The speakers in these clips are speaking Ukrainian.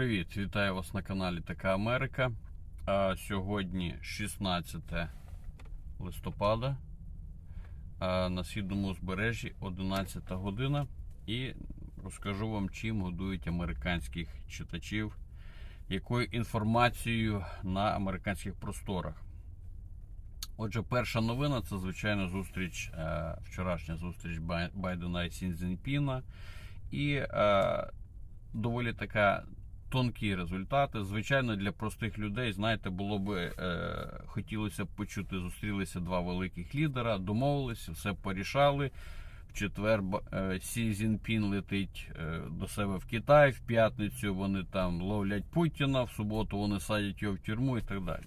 Привіт, вітаю вас на каналі Така Америка. А, сьогодні 16 листопада. А, на східному узбережжі 11 година. І розкажу вам, чим годують американських читачів, якою інформацією на американських просторах. Отже, перша новина це звичайно зустріч, е, вчорашня зустріч Байдена і Сінзінпіна. І е, доволі така тонкі результати. Звичайно, для простих людей, знаєте, було би е, хотілося б почути, зустрілися два великих лідера, домовилися, все порішали. В четвер е, Сі Зінпін летить е, до себе в Китай, в п'ятницю вони там ловлять Путіна, в суботу вони садять його в тюрму і так далі.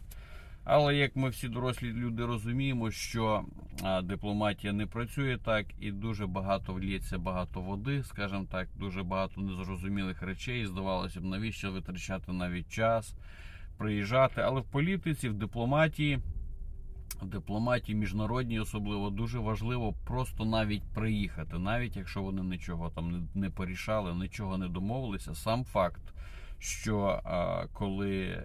Але як ми всі дорослі люди розуміємо, що дипломатія не працює так, і дуже багато вліється багато води, скажімо так, дуже багато незрозумілих речей. Здавалося б, навіщо витрачати навіть час, приїжджати. Але в політиці, в дипломатії, в дипломатії міжнародній особливо дуже важливо просто навіть приїхати, навіть якщо вони нічого там не, порішали, нічого не домовилися. Сам факт, що а, коли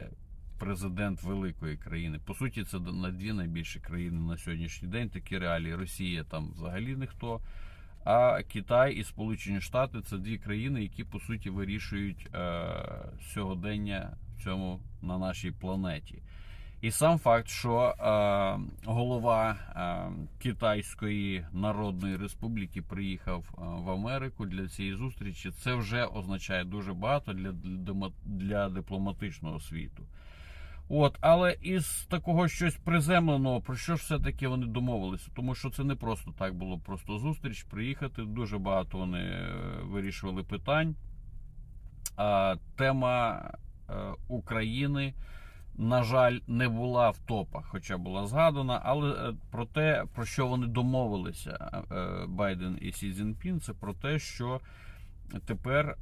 президент великої країни. По суті, це на дві найбільші країни на сьогоднішній день. Такі реалії. Росія там взагалі ніхто. А Китай і Сполучені Штати це дві країни, які по суті вирішують е, сьогодення в цьому на нашій планеті. І сам факт, що е, голова е, Китайської Народної Республіки приїхав е, в Америку для цієї зустрічі, це вже означає дуже багато для, для, для дипломатичного світу. От, але із такого щось приземленого, про що ж все-таки вони домовилися? Тому що це не просто так було просто зустріч, приїхати. Дуже багато вони е, вирішували питань. А, тема е, України, на жаль, не була в топах, хоча була згадана. Але е, про те, про що вони домовилися, Байден і Сі Цзіньпін, це про те, що тепер.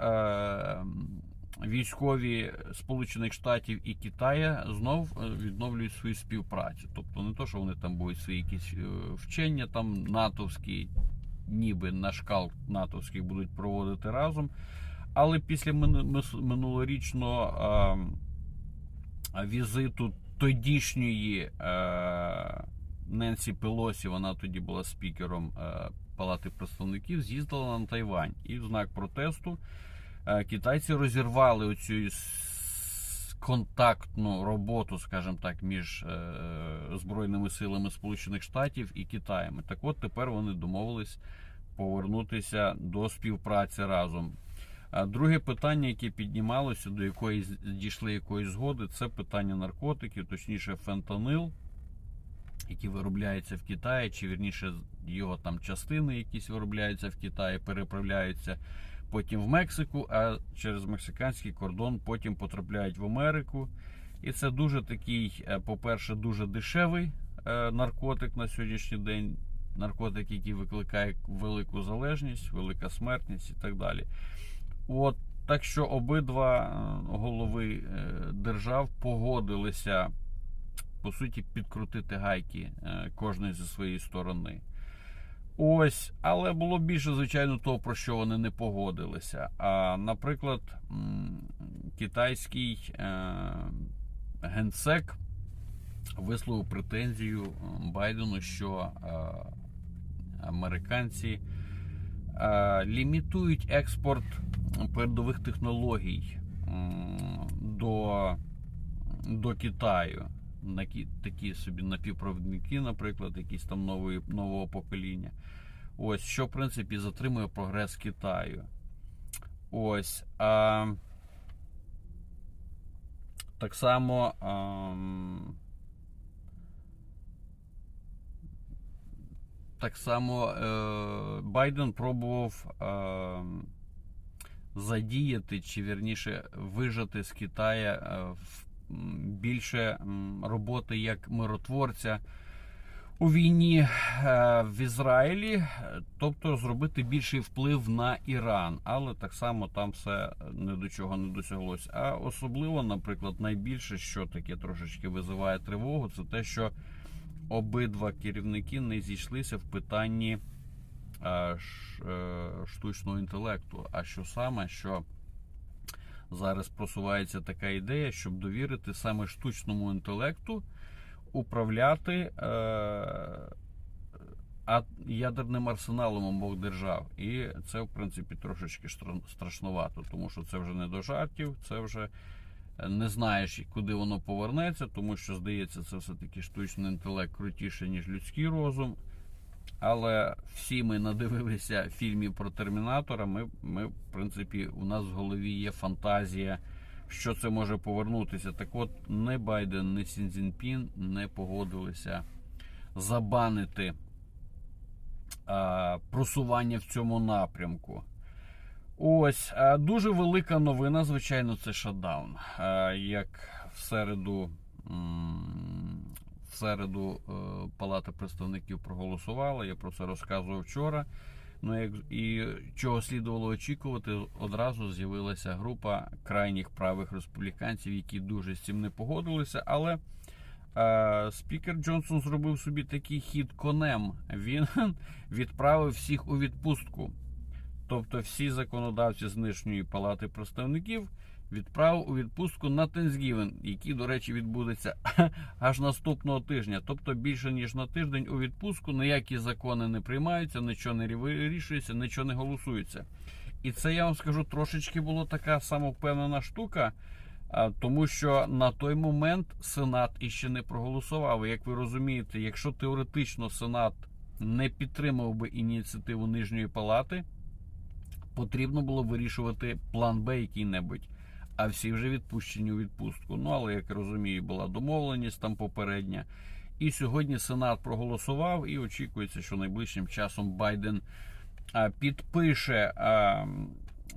Військові Сполучених Штатів і Китаю знов е, відновлюють свою співпрацю. Тобто не то, що вони там будуть свої якісь е, вчення, там натовські, ніби на шкал натовських будуть проводити разом. Але після минулорічного е, візиту тодішньої Ненсі Пелосі, вона тоді була спікером Палати представників, з'їздила на Тайвань. І в знак протесту китайці розірвали оцю контактну роботу, скажімо так, між е, Збройними силами Сполучених Штатів і Китаєм. Так от тепер вони домовились повернутися до співпраці разом. А друге питання, яке піднімалося, до якої дійшли якоїсь згоди, це питання наркотиків, точніше, фентанил, який виробляється в Китаї, чи вірніше його там частини, якісь виробляються в Китаї, переправляються потім в Мексику, а через мексиканський кордон потім потрапляють в Америку. І це дуже такий, е, по-перше, дуже дешевий е, наркотик на сьогоднішній день. Наркотик, який викликає велику залежність, велика смертність і так далі. От так що обидва е, голови держав погодилися по суті підкрутити гайки кожної зі своєї сторони. Ось, але було більше, звичайно, того, про що вони не погодилися. А, наприклад, китайський е, генсек висловив претензію Байдену, що е, американці е, лімітують експорт передових технологій до, до Китаю. Такі собі напівпровідники, наприклад, якісь там нової, нового покоління. Ось, що, в принципі, затримує прогрес Китаю. Ось. А, так само. ам, так само е, Байден пробував е, задіяти, чи вірніше вижати з Китая е, в- більше роботи як миротворця у війні е, в Ізраїлі, е, тобто зробити більший вплив на Іран, але так само там все не до чого не досяглося. А особливо, наприклад, найбільше, що таке трошечки визиває тривогу, це те, що обидва керівники не зійшлися в питанні е, штучного інтелекту. А що саме, що зараз просувається така ідея, щоб довірити саме штучному інтелекту управляти е, а- ядерним арсеналом обох держав. І це, в принципі, трошечки страшнувато, тому що це вже не до жартів, це вже е, не знаєш, куди воно повернеться, тому що, здається, це все-таки штучний інтелект крутіше, ніж людський розум. Але всі ми надивилися фільмів про Термінатора. Ми, ми, в принципі, у нас в голові є фантазія, що це може повернутися. Так от, не Байден, не Сінзінпін не погодилися забанити а, просування в цьому напрямку. Ось а, дуже велика новина, звичайно, це шатдаун. А, Як в середу, м, середу е, Палата представників проголосувала, я про це розказував вчора. Ну, як, і чого слідувало очікувати, одразу з'явилася група крайніх правих республіканців, які дуже з цим не погодилися. Але е, спікер Джонсон зробив собі такий хід конем. Він відправив всіх у відпустку. Тобто всі законодавці з нижньої палати представників відправив у відпустку на Тенсгівен, який, до речі, відбудеться аж наступного тижня. Тобто більше ніж на тиждень у відпустку ніякі закони не приймаються, нічого не вирішується, нічого не голосується. І це я вам скажу трошечки була така самовпевнена штука. Тому що на той момент Сенат іще не проголосував. Як ви розумієте, якщо теоретично Сенат не підтримав би ініціативу нижньої палати, потрібно було вирішувати план Б який-небудь. А всі вже відпущені у відпустку. Ну, але, як розумію, була домовленість там попередня. І сьогодні Сенат проголосував, і очікується, що найближчим часом Байден підпише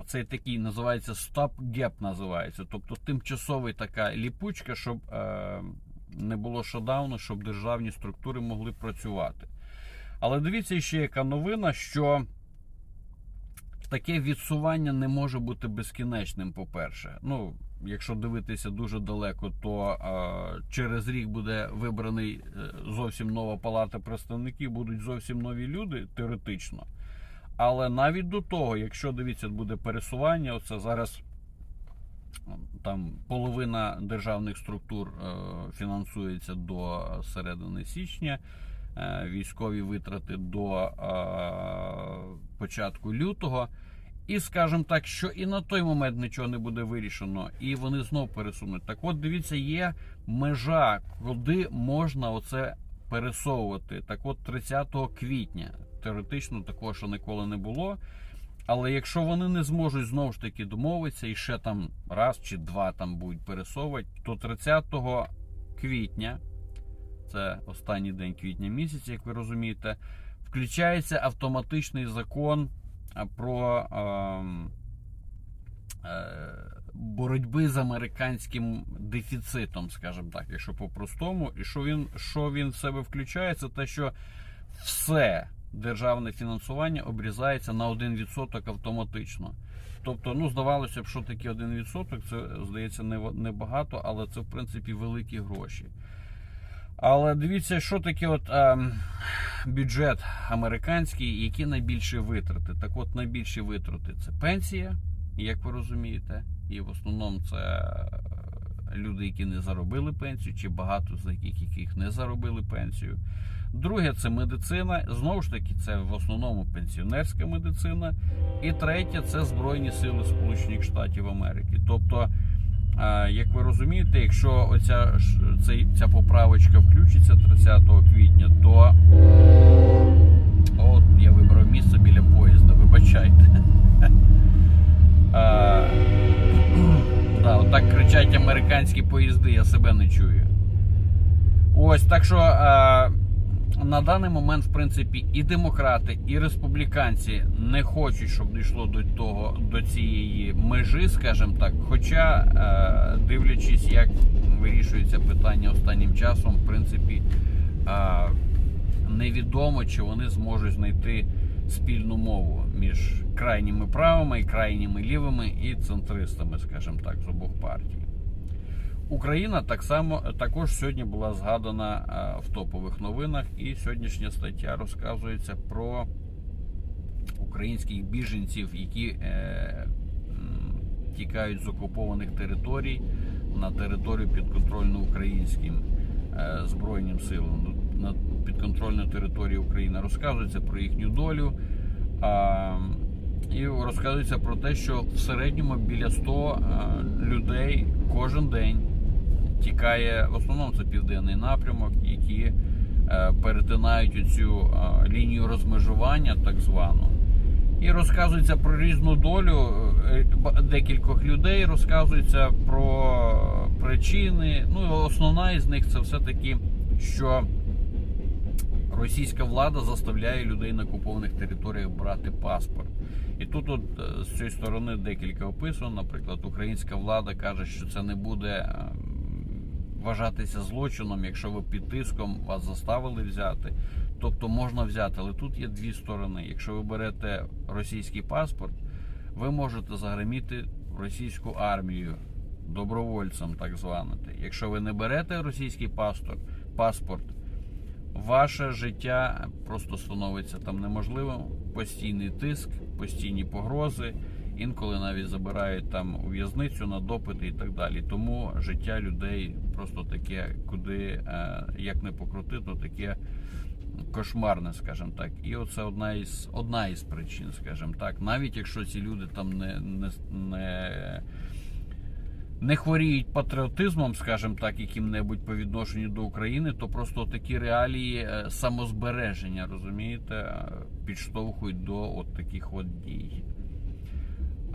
цей такий називається Stop Gap називається. Тобто тимчасовий така ліпучка, щоб не було шатдауну, щоб державні структури могли працювати. Але дивіться ще яка новина, що таке відсування не може бути безкінечним, по-перше. Ну, якщо дивитися дуже далеко, то а, через рік буде вибраний е, зовсім нова палата представників, будуть зовсім нові люди, теоретично. Але навіть до того, якщо дивіться, буде пересування, оце зараз там половина державних структур е, фінансується до середини січня. Е, Військові витрати до е, початку лютого. І скажімо так, що і на той момент нічого не буде вирішено, і вони знов пересунуть. Так от дивіться, є межа, куди можна оце пересовувати. Так от 30 квітня. Теоретично такого ще ніколи не було. Але якщо вони не зможуть знову ж таки домовитися і ще там раз чи два там будуть пересовувати, то 30 квітня, це останній день квітня місяця, як ви розумієте, включається автоматичний закон про ем, е, боротьби з американським дефіцитом, скажімо так, якщо по-простому. І що він, що він в себе включає, це те, що все державне фінансування обрізається на 1% автоматично. Тобто, ну, здавалося б, що таке 1%, це здається не- небагато, але це в принципі великі гроші. Але дивіться, що таке от, ем, бюджет американський, які найбільші витрати. Так от найбільші витрати це пенсія, як ви розумієте, і в основному це е, люди, які не заробили пенсію, чи багато з яких яких не заробили пенсію. Друге це медицина. Знову ж таки, це в основному пенсіонерська медицина. І третє це Збройні Сили Сполучених Штатів Америки. Тобто, як ви розумієте, якщо оця ця поправочка включиться 30 квітня, то от я вибрав місце біля поїзда, вибачайте. Да, отак кричать американські поїзди, я себе не чую. Ось так що на даний момент, в принципі, і демократи, і республіканці не хочуть, щоб дійшло до того до цієї межі, скажімо так. Хоча, дивлячись, як вирішується питання останнім часом, в принципі, невідомо, чи вони зможуть знайти спільну мову між крайніми правими і крайніми лівими і центристами, скажімо так, з обох партій. Україна так само також сьогодні була згадана е, в топових новинах, і сьогоднішня стаття розказується про українських біженців, які е, тікають з окупованих територій на територію підконтрольну українським е, збройним силам ну, на підконтрольну територію України. Розказується про їхню долю. А, і розказується про те, що в середньому біля 100 е, людей кожен день тікає. В основному це південний напрямок, які е, перетинають оцю е, лінію розмежування, так звану. І розказується про різну долю е, декількох людей, розказується про причини. Ну, основна із них це все-таки, що російська влада заставляє людей на окупованих територіях брати паспорт. І тут, от з цієї сторони, декілька описано. Наприклад, українська влада каже, що це не буде вважатися злочином, якщо ви під тиском вас заставили взяти. Тобто можна взяти, але тут є дві сторони. Якщо ви берете російський паспорт, ви можете загриміти російську армію добровольцем, так званим. Якщо ви не берете російський паспорт, паспорт, ваше життя просто становиться там неможливим. Постійний тиск, постійні погрози, інколи навіть забирають там у в'язницю на допити і так далі. Тому життя людей просто таке, куди е, як не покрути, то таке кошмарне, скажімо так. І оце одна із одна із причин, скажімо так. Навіть якщо ці люди там не, не, не, не хворіють патріотизмом, скажімо так, яким-небудь по відношенню до України, то просто такі реалії е, самозбереження, розумієте, е, підштовхують до от таких от дій.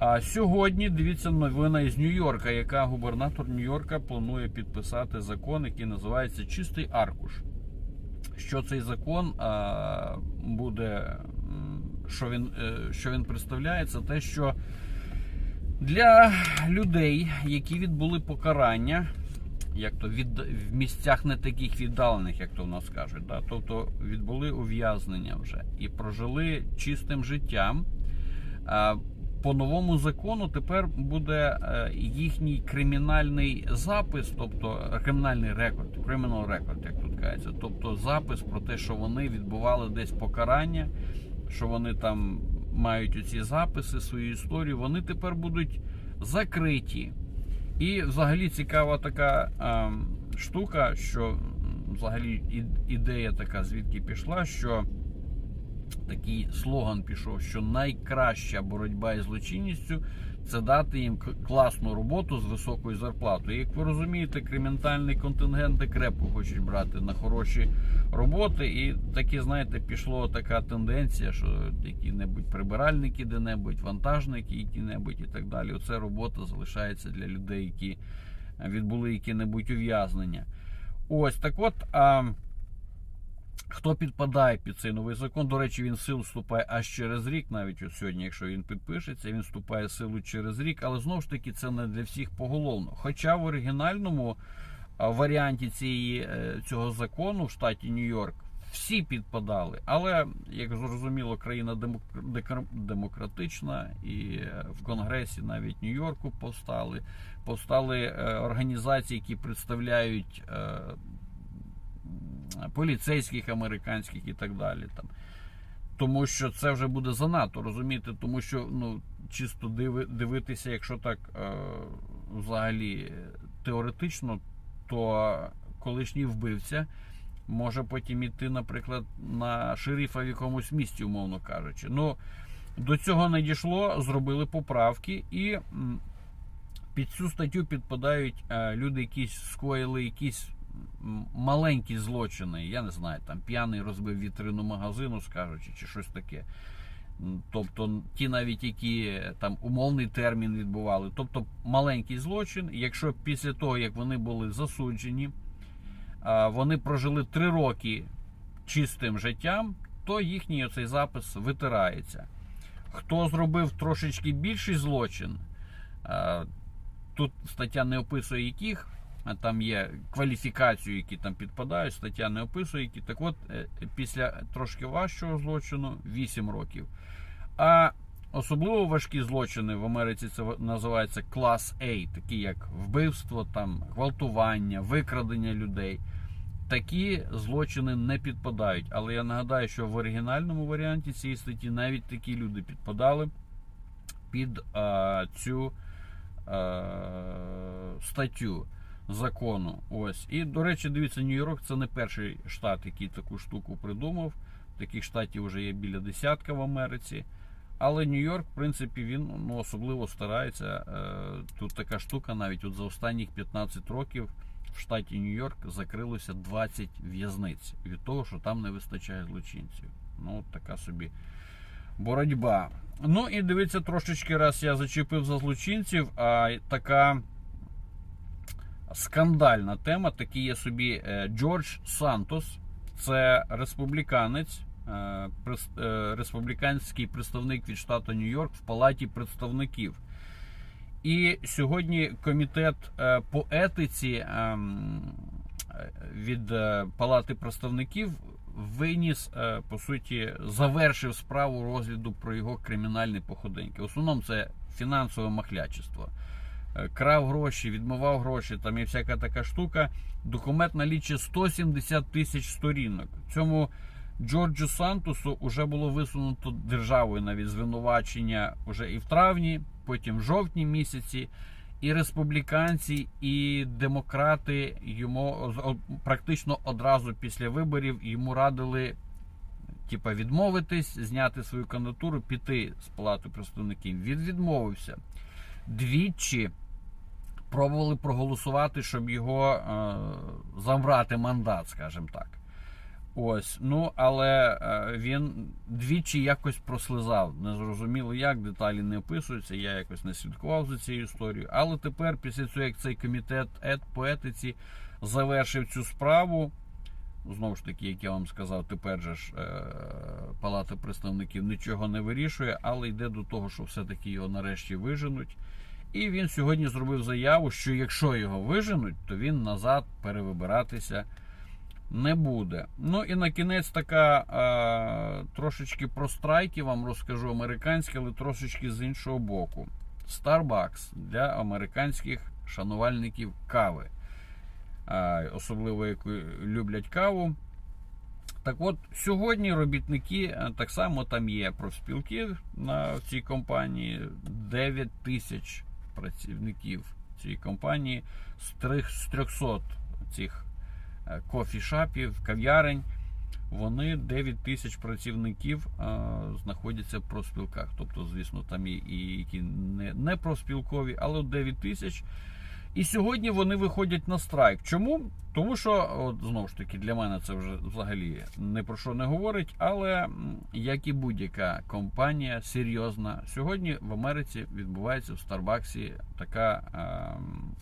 А сьогодні дивіться новина із Нью-Йорка, яка губернатор Нью-Йорка планує підписати закон, який називається Чистий аркуш. Що цей закон а, буде, що він, е, що він представляє, це те, що для людей, які відбули покарання, як то від в місцях не таких віддалених, як то в нас кажуть, да? тобто відбули ув'язнення вже і прожили чистим життям. А, по новому закону тепер буде е, їхній кримінальний запис, тобто кримінальний рекорд, criminal record, як тут кажеться, тобто запис про те, що вони відбували десь покарання, що вони там мають оці записи, свою історію, вони тепер будуть закриті. І взагалі цікава така е, штука, що взагалі ідея така, звідки пішла, що такий слоган пішов, що найкраща боротьба із злочинністю це дати їм класну роботу з високою зарплатою. Як ви розумієте, кримінальний контингенти крепко хочуть брати на хороші роботи, і такі, знаєте, пішло така тенденція, що які-небудь прибиральники, де-небудь, вантажники, які-небудь і так далі. Оце робота залишається для людей, які відбули які-небудь ув'язнення. Ось так от. А, Хто підпадає під цей новий закон? До речі, він силу вступає аж через рік, навіть от сьогодні, якщо він підпишеться, він вступає в силу через рік, але знову ж таки це не для всіх поголовно. Хоча в оригінальному варіанті цієї, е, цього закону в штаті Нью-Йорк всі підпадали. Але, як зрозуміло, країна демократична, і е, в Конгресі навіть Нью-Йорку повстали. Повстали е, організації, які представляють. Поліцейських американських і так далі. Там. Тому що це вже буде занадто, розумієте, тому що ну, чисто диви, дивитися, якщо так е, взагалі теоретично, то колишній вбивця може потім іти, наприклад, на шерифа в якомусь місті, умовно кажучи. Ну, до цього не дійшло, зробили поправки і. Під цю статтю підпадають е, люди, які скоїли якісь маленькі злочини. Я не знаю, там п'яний розбив вітрину магазину, скажучи, чи щось таке. Тобто ті навіть які е, там умовний термін відбували. Тобто маленький злочин, якщо після того, як вони були засуджені, вони прожили три роки чистим життям, то їхній оцей запис витирається. Хто зробив трошечки більший злочин, тут стаття не описує яких, там є кваліфікацію, які там підпадають, стаття не описує які. Так от, е, після трошки важчого злочину 8 років. А особливо важкі злочини в Америці це називається клас A, такі як вбивство, там, гвалтування, викрадення людей. Такі злочини не підпадають. Але я нагадаю, що в оригінальному варіанті цієї статті навіть такі люди підпадали під а, цю статтю закону. Ось. І, до речі, дивіться, Нью-Йорк це не перший штат, який таку штуку придумав. Таких штатів вже є біля десятка в Америці. Але Нью-Йорк, в принципі, він ну, особливо старається. Е, Тут така штука, навіть от за останніх 15 років в штаті Нью-Йорк закрилося 20 в'язниць від того, що там не вистачає злочинців. Ну, от така собі боротьба. Ну і дивіться, трошечки раз я зачепив за злочинців, а така скандальна тема. Такий є собі е, Джордж Сантос. Це республіканець, е, е, республіканський представник від штату Нью-Йорк в Палаті представників. І сьогодні комітет по етиці ем, від Палати представників виніс, по суті, завершив справу розгляду про його кримінальні походеньки. В основному це фінансове махлячество. Е, Крав гроші, відмивав гроші, там є всяка така штука. Документ налічує 170 тисяч сторінок. Цьому Джорджу Сантусу вже було висунуто державою навіть звинувачення вже і в травні, потім в жовтні місяці. І республіканці, і демократи йому практично одразу після виборів йому радили типа відмовитись, зняти свою кандидатуру, піти з палати представників. Він відмовився. Двічі пробували проголосувати, щоб його е, забрати мандат, скажімо так. Ось, ну але е, він двічі якось прослизав. Незрозуміло як, деталі не описуються. Я якось не слідкував за цією історією. Але тепер, після цього, як цей комітет ет по етиці завершив цю справу, знову ж таки, як я вам сказав, тепер же ж е, Палата представників нічого не вирішує, але йде до того, що все-таки його нарешті виженуть. І він сьогодні зробив заяву, що якщо його виженуть, то він назад перевибиратися не буде. Ну і на кінець така е, трошечки про страйки вам розкажу американські, але трошечки з іншого боку. Starbucks для американських шанувальників кави. Е, особливо які люблять каву. Так от, сьогодні робітники, так само там є профспілки на цій компанії, 9 тисяч працівників цієї компанії з трих- 300 цих е, кофішапів, кав'ярень. Вони 9 тисяч працівників а, знаходяться в профспілках. Тобто, звісно, там є і які не, не профспілкові, але от 9 тисяч. І сьогодні вони виходять на страйк. Чому? Тому що, от знову ж таки, для мене це вже взагалі не про що не говорить. Але як і будь-яка компанія серйозна, сьогодні в Америці відбувається в Старбаксі така ем,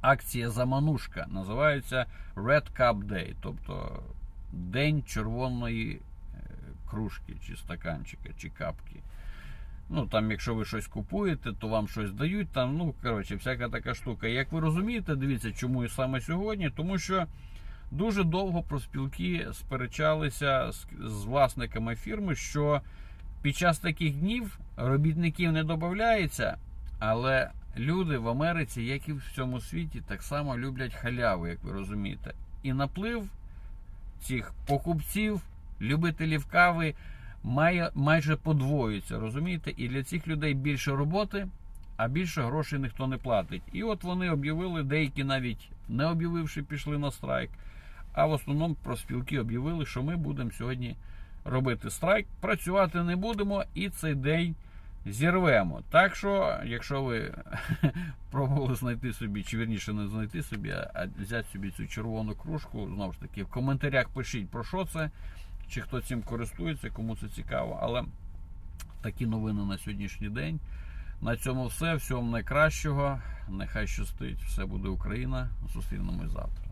акція заманушка. Називається Red Cup Day, тобто День червоної е, кружки, чи стаканчика, чи капки. Ну, там, якщо ви щось купуєте, то вам щось дають. Там, ну, коротше, всяка така штука. Як ви розумієте, дивіться, чому і саме сьогодні, тому що дуже довго проспілки сперечалися з, з власниками фірми, що під час таких днів робітників не додається, але люди в Америці, як і в всьому світі, так само люблять халяву, як ви розумієте. І наплив цих покупців, любителів кави має, майже подвоюється, розумієте? І для цих людей більше роботи, а більше грошей ніхто не платить. І от вони об'явили, деякі навіть не об'явивши, пішли на страйк. А в основному профспілки об'явили, що ми будемо сьогодні робити страйк, працювати не будемо і цей день зірвемо. Так що, якщо ви пробували знайти собі, чи вірніше не знайти собі, а взяти собі цю червону кружку, знову ж таки, в коментарях пишіть про що це, чи хто цим користується, кому це цікаво. Але такі новини на сьогоднішній день. На цьому все. Всього найкращого. Нехай щастить. Все буде Україна. Зустрінемось завтра.